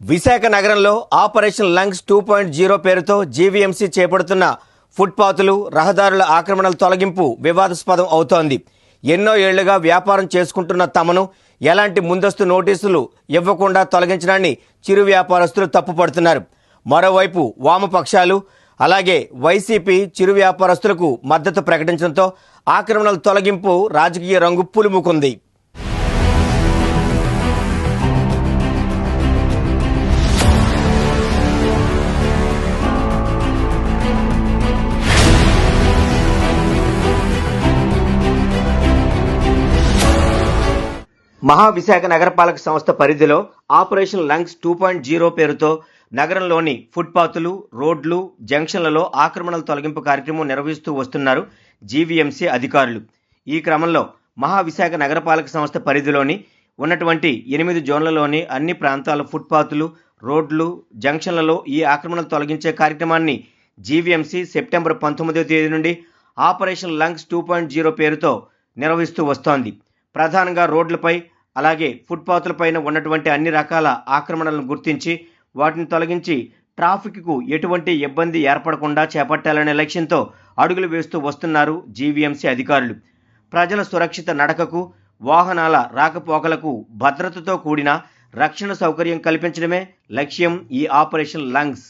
విశాఖ నగరంలో operation lungs two point zero పేరుతో GVMC చేపడుతున్న ఫుట్పాతులు రహదారుల ఆక్రమణల తొలగింపు వివాదాస్పదం అవుతోంది. ఎన్నో ఏళ్ళుగా వ్యాపారం చేసుకుంటున్న తమను ఎలాంటి ముందస్తు నోటీసులు ఇవ్వకుండా తొలగించడాన్ని చిరు వ్యాపారస్తులు తప్పుపడుతున్నారు. మరోవైపు వామపక్షాలు అలాగే వైసీపీ చిరు వ్యాపారస్తులకు మద్దతు ప్రకటించడంతో ఆక్రమణల తొలగింపు రాజకీయ రంగు పులుముకుంది. మహావిశాఖ నగరపాలక సంస్థ పరిధిలో operation lungs two point zero పేరుతో నగరంలోని ఫుట్పాత్లు రోడ్లు జంక్షన్లలో ఆక్రమణల తొలగింపు కార్యక్రమం నిర్వహిస్తూ వస్తున్నారు జీవీఎంసీ అధికారులు. ఈ క్రమంలో మహావిశాఖ నగరపాలక సంస్థ పరిధిలోని ఉన్నటువంటి ఎనిమిది జోన్లలోని అన్ని ప్రాంతాల ఫుట్పాత్లు రోడ్లు జంక్షన్లలో ఈ ఆక్రమణలు తొలగించే కార్యక్రమాన్ని జీవీఎంసీ సెప్టెంబర్ పంతొమ్మిదవ తేదీ నుండి operation lungs two point zero పేరుతో నిర్వహిస్తూ వస్తోంది. ప్రధానంగా రోడ్లపై అలాగే ఫుట్పాత్లపైన ఉన్నటువంటి అన్ని రకాల ఆక్రమణలను గుర్తించి వాటిని తొలగించి ట్రాఫిక్కు ఎటువంటి ఇబ్బంది ఏర్పడకుండా చేపట్టాలనే లక్ష్యంతో అడుగులు వేస్తూ వస్తున్నారు జీవీఎంసీ అధికారులు. ప్రజల సురక్షిత నడకకు వాహనాల రాకపోకలకు భద్రతతో కూడిన రక్షణ సౌకర్యం కల్పించడమే లక్ష్యం ఈ ఆపరేషన్ లంగ్స్.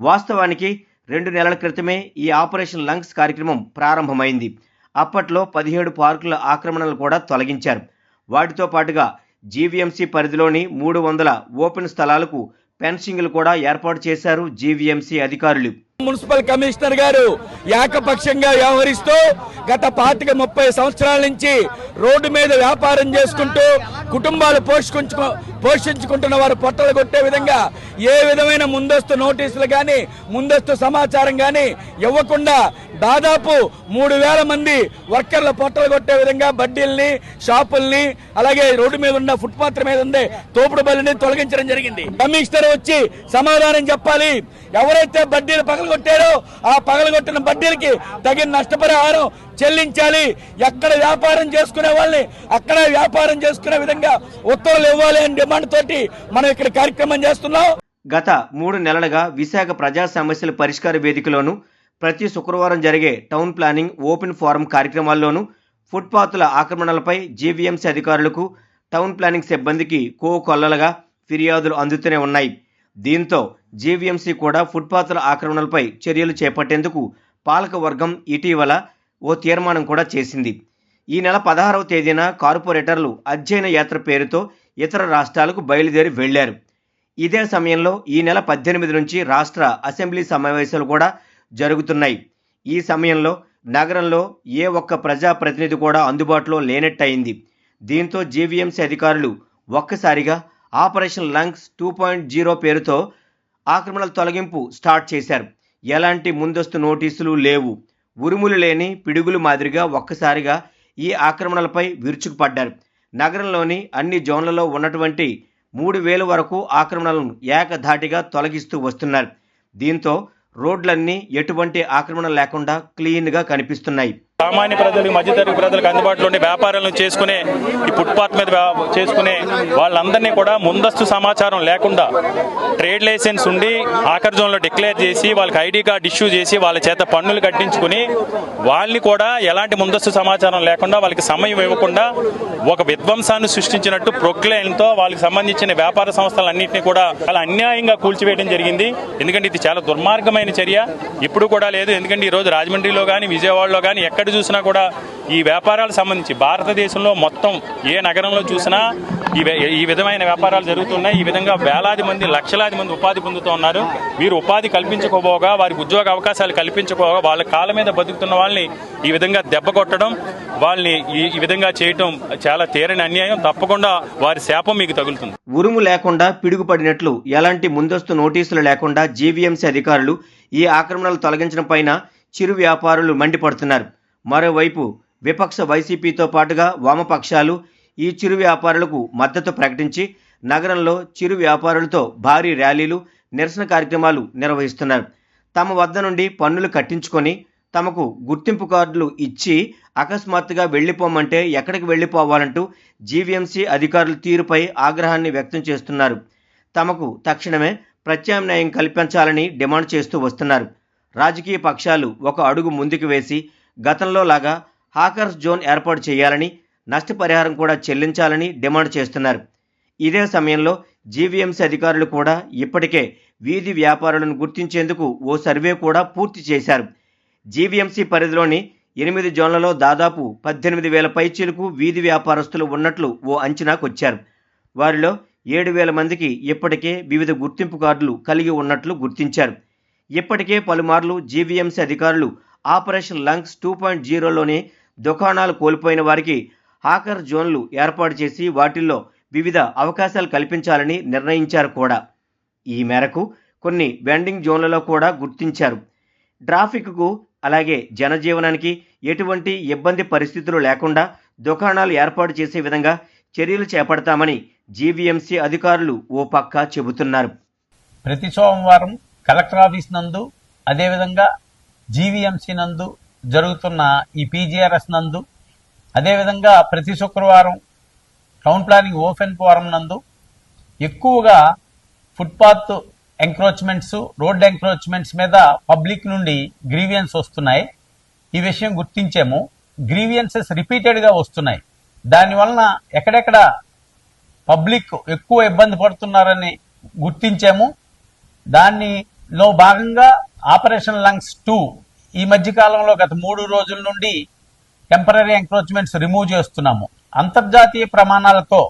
వాస్తవానికి రెండు నెలల క్రితమే ఈ ఆపరేషన్ లంగ్స్ కార్యక్రమం ప్రారంభమైంది. అప్పట్లో పదిహేడు పార్కుల ఆక్రమణలు కూడా తొలగించారు. వాటితో పాటుగా జీవీఎంసీ పరిధిలోని మూడు వందల ఓపెన్ స్థలాలకు ఫెన్సింగ్లు కూడా ఏర్పాటు చేశారు జీవీఎంసీ అధికారులు. మున్సిపల్ కమిషనర్ గారు ఏకపక్షంగా వ్యవహరిస్తూ గత పాతిక ముప్పై సంవత్సరాల నుంచి రోడ్డు మీద వ్యాపారం చేసుకుంటూ కుటుంబాలు పోషించుకు పోషించుకుంటున్న వారు పొట్టలు కొట్టే విధంగా ఏ విధమైన ముందస్తు నోటీసులు కానీ ముందస్తు సమాచారం కానీ ఇవ్వకుండా దాదాపు మూడు వేల మంది వర్కర్ల పొట్టలు కొట్టే విధంగా బడ్డీల్ని షాపుల్ని అలాగే రోడ్డు మీద ఉన్న ఫుట్పాత్ మీద ఉండే తోపుడు బల్లిని తొలగించడం జరిగింది. కమిషనర్ వచ్చి సమాధానం చెప్పాలి. ఎవరైతే బడ్డీలు పగలగొట్టారో ఆ పగలగొట్టిన బడ్డీలకి తగిన నష్టపరిహారం చెల్లించాలి. ఎక్కడ వ్యాపారం చేసుకునే వాళ్ళని అక్కడ వ్యాపారం చేసుకునే విధంగా ఉత్తర్వులు ఇవ్వాలి అని డిమాండ్ తోటి మనం ఇక్కడ కార్యక్రమం చేస్తున్నాం. గత మూడు నెలలుగా విశాఖ ప్రజా సమస్యల పరిష్కార వేదికలోను ప్రతి శుక్రవారం జరిగే టౌన్ ప్లానింగ్ ఓపెన్ ఫోరం కార్యక్రమాల్లోనూ ఫుట్పాత్ల ఆక్రమణలపై జీవీఎంసీ అధికారులకు టౌన్ ప్లానింగ్ సిబ్బందికి కో కొల్లలుగా ఫిర్యాదులు అందుతూనే ఉన్నాయి. దీంతో జీవీఎంసీ కూడా ఫుట్పాత్ల ఆక్రమణలపై చర్యలు చేపట్టేందుకు పాలకవర్గం ఇటీవల ఓ తీర్మానం కూడా చేసింది. ఈ నెల పదహారవ తేదీన కార్పొరేటర్లు అధ్యయన యాత్ర పేరుతో ఇతర రాష్ట్రాలకు బయలుదేరి వెళ్ళారు. ఇదే సమయంలో ఈ నెల పద్దెనిమిది నుంచి రాష్ట్ర అసెంబ్లీ సమావేశాలు కూడా జరుగుతున్నాయి. ఈ సమయంలో నగరంలో ఏ ఒక్క ప్రజాప్రతినిధి కూడా అందుబాటులో లేనట్టయింది. దీంతో జీవీఎంసీ అధికారులు ఒక్కసారిగా operation lungs two point zero పేరుతో ఆక్రమణల తొలగింపు స్టార్ట్ చేశారు. ఎలాంటి ముందస్తు నోటీసులు లేవు. ఉరుములు లేని పిడుగులు మాదిరిగా ఒక్కసారిగా ఈ ఆక్రమణలపై విరుచుకుపడ్డారు. నగరంలోని అన్ని జోన్లలో ఉన్నటువంటి మూడు వేలు వరకు ఆక్రమణలను ఏకధాటిగా తొలగిస్తూ వస్తున్నారు. దీంతో రోడ్లన్నీ ఎటువంటి ఆక్రమణ లేకుండా క్లీన్గా కనిపిస్తున్నాయి. సామాన్య ప్రజలకు మధ్యతరగతి ప్రజలకు అందుబాటులో ఉండే వ్యాపారాలను చేసుకునే ఈ ఫుట్పాత్ మీద చేసుకునే వాళ్ళందరినీ కూడా ముందస్తు సమాచారం లేకుండా ట్రేడ్ లైసెన్స్ ఉండి ఆఖరి జోన్లో డిక్లేర్ చేసి వాళ్ళకి ఐడి కార్డు ఇష్యూ చేసి వాళ్ళ చేత పన్నులు కట్టించుకుని వాళ్ళని కూడా ఎలాంటి ముందస్తు సమాచారం లేకుండా వాళ్ళకి సమయం ఇవ్వకుండా ఒక విధ్వంసాన్ని సృష్టించినట్టు ప్రొక్లైన్తో వాళ్ళకి సంబంధించిన వ్యాపార సంస్థలన్నింటినీ కూడా చాలా అన్యాయంగా కూల్చివేయడం జరిగింది. ఎందుకంటే ఇది చాలా దుర్మార్గమైన చర్య. ఇప్పుడు కూడా లేదు. ఎందుకంటే ఈ రోజు రాజమండ్రిలో కానీ విజయవాడలో కానీ ఎక్కడ చూసినా కూడా ఈ వ్యాపారాలకు సంబంధించి భారతదేశంలో మొత్తం ఏ నగరంలో చూసినా ఈ ఈ విధమైన వ్యాపారాలు జరుగుతున్నాయి. ఈ విధంగా వేలాది మంది లక్షలాది మంది ఉపాధి పొందుతూ ఉన్నారు. వీరు ఉపాధి కల్పించుకోబోగా వారికి ఉద్యోగ అవకాశాలు కల్పించుకోగా వాళ్ళ కాళ్ళ మీద బతుకుతున్న వాళ్ళని ఈ విధంగా దెబ్బ కొట్టడం వాళ్ళని ఈ ఈ విధంగా చేయటం చాలా తీరని అన్యాయం. తప్పకుండా వారి శాపం మీకు తగులుతుంది. ఉరుము లేకుండా పిడుగుపడినట్లు ఎలాంటి ముందస్తు నోటీసులు లేకుండా జీవీఎంసీ అధికారులు ఈ ఆక్రమణలు తొలగించడం పైన చిరు వ్యాపారులు మండిపడుతున్నారు. మరోవైపు విపక్ష వైసీపీతో పాటుగా వామపక్షాలు ఈ చిరు వ్యాపారులకు మద్దతు ప్రకటించి నగరంలో చిరు వ్యాపారులతో భారీ ర్యాలీలు నిరసన కార్యక్రమాలు నిర్వహిస్తున్నారు. తమ వద్ద నుండి పన్నులు కట్టించుకొని తమకు గుర్తింపు కార్డులు ఇచ్చి అకస్మాత్తుగా వెళ్ళిపోమంటే ఎక్కడికి వెళ్ళిపోవాలంటూ జీవీఎంసీ అధికారుల తీరుపై ఆగ్రహాన్ని వ్యక్తం చేస్తున్నారు. తమకు తక్షణమే ప్రత్యామ్నాయం కల్పించాలని డిమాండ్ చేస్తూ వస్తున్నారు. రాజకీయ పక్షాలు ఒక అడుగు ముందుకు వేసి గతంలో లాగా హాకర్స్ జోన్ ఏర్పాటు చేయాలని నష్టపరిహారం కూడా చెల్లించాలని డిమాండ్ చేస్తున్నారు. ఇదే సమయంలో జీవీఎంసీ అధికారులు కూడా ఇప్పటికే వీధి వ్యాపారులను గుర్తించేందుకు ఓ సర్వే కూడా పూర్తి చేశారు. జీవీఎంసీ పరిధిలోని ఎనిమిది జోన్లలో దాదాపు పద్దెనిమిది వేల పైచీలకు వీధి వ్యాపారస్తులు ఉన్నట్లు ఓ అంచనాకొచ్చారు. వారిలో ఏడు వేల మందికి ఇప్పటికే వివిధ గుర్తింపు కార్డులు కలిగి ఉన్నట్లు గుర్తించారు. ఇప్పటికే పలుమార్లు జీవీఎంసీ అధికారులు ఆపరేషన్ లంగ్స్ టూ పాయింట్ జీరోలోని దుకాణాలు కోల్పోయిన వారికి హాకర్ జోన్లు ఏర్పాటు చేసి వాటిల్లో వివిధ అవకాశాలు కల్పించాలని నిర్ణయించారు కూడా. ఈ మేరకు కొన్ని వెండింగ్ జోన్లలో కూడా గుర్తించారు. ట్రాఫిక్కు అలాగే జనజీవనానికి ఎటువంటి ఇబ్బంది పరిస్థితులు లేకుండా దుకాణాలు ఏర్పాటు చేసే విధంగా చర్యలు చేపడతామని జీవీఎంసీ అధికారులు ఓ పక్క చెబుతున్నారు. ప్రతి సోమవారం కలెక్టర్ ఆఫీస్ నందు అదేవిధంగా జీవీఎంసీ నందు జరుగుతున్న ఈ పీజీఆర్ఎస్ నందు అదేవిధంగా ప్రతి శుక్రవారం టౌన్ ప్లానింగ్ ఓపెన్ ఫోరం నందు ఎక్కువగా ఫుట్పాత్ ఎంక్రోచ్మెంట్స్ రోడ్ ఎంక్రోచ్మెంట్స్ మీద పబ్లిక్ నుండి గ్రీవియన్స్ వస్తున్నాయి. ఈ విషయం గుర్తించాము. గ్రీవియన్సెస్ రిపీటెడ్గా వస్తున్నాయి. దానివలన ఎక్కడెక్కడ పబ్లిక్ ఎక్కువ ఇబ్బంది పడుతున్నారని గుర్తించాము. దానిలో భాగంగా ఆపరేషన్ లంగ్స్ టూ ఈ మధ్య కాలంలో గత మూడు రోజుల నుండి టెంపరీ ఎంక్రోచ్మెంట్స్ రిమూవ్ చేస్తున్నాము. అంతర్జాతీయ ప్రమాణాలతో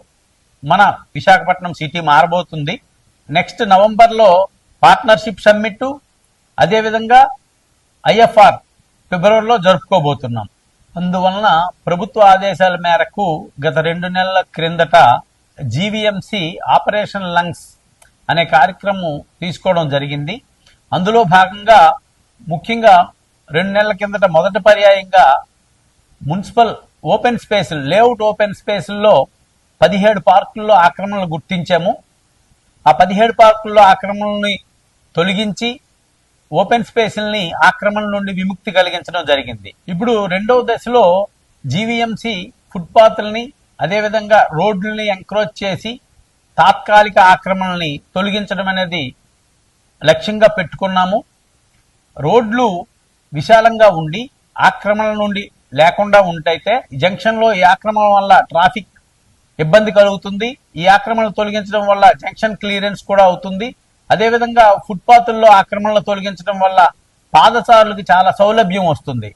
మన విశాఖపట్నం సిటీ మారబోతుంది. నెక్స్ట్ నవంబర్లో పార్ట్నర్షిప్ సమ్మిట్ అదేవిధంగా ఐఎఫ్ఆర్ ఫిబ్రవరిలో జరుపుకోబోతున్నాం. అందువలన ప్రభుత్వ ఆదేశాల మేరకు గత రెండు నెలల క్రిందట జీవీఎంసీ ఆపరేషన్ లంగ్స్ అనే కార్యక్రమం తీసుకోవడం జరిగింది. అందులో భాగంగా ముఖ్యంగా రెండు నెలల కిందట మొదటి పర్యాయంగా మున్సిపల్ ఓపెన్ స్పేసులు లేఅవుట్ ఓపెన్ స్పేసుల్లో పదిహేడు పార్కుల్లో ఆక్రమణలు గుర్తించాము. ఆ పదిహేడు పార్కుల్లో ఆక్రమణల్ని తొలగించి ఓపెన్ స్పేసుల్ని ఆక్రమణ నుండి విముక్తి కలిగించడం జరిగింది. ఇప్పుడు రెండవ దశలో జీవీఎంసీ ఫుట్పాత్లని అదేవిధంగా రోడ్లని ఎంక్రోచ్ చేసి తాత్కాలిక ఆక్రమణల్ని తొలగించడం అనేది లక్ష్యంగా పెట్టుకున్నాము. రోడ్లు విశాలంగా ఉండి ఆక్రమణ నుండి లేకుండా ఉంటైతే జంక్షన్లో ఈ ఆక్రమణ వల్ల ట్రాఫిక్ ఇబ్బంది కలుగుతుంది. ఈ ఆక్రమణలు తొలగించడం వల్ల జంక్షన్ క్లియరెన్స్ కూడా అవుతుంది. అదేవిధంగా ఫుట్పాత్ల్లో ఆక్రమణలు తొలగించడం వల్ల పాదచారులకు చాలా సౌలభ్యం వస్తుంది.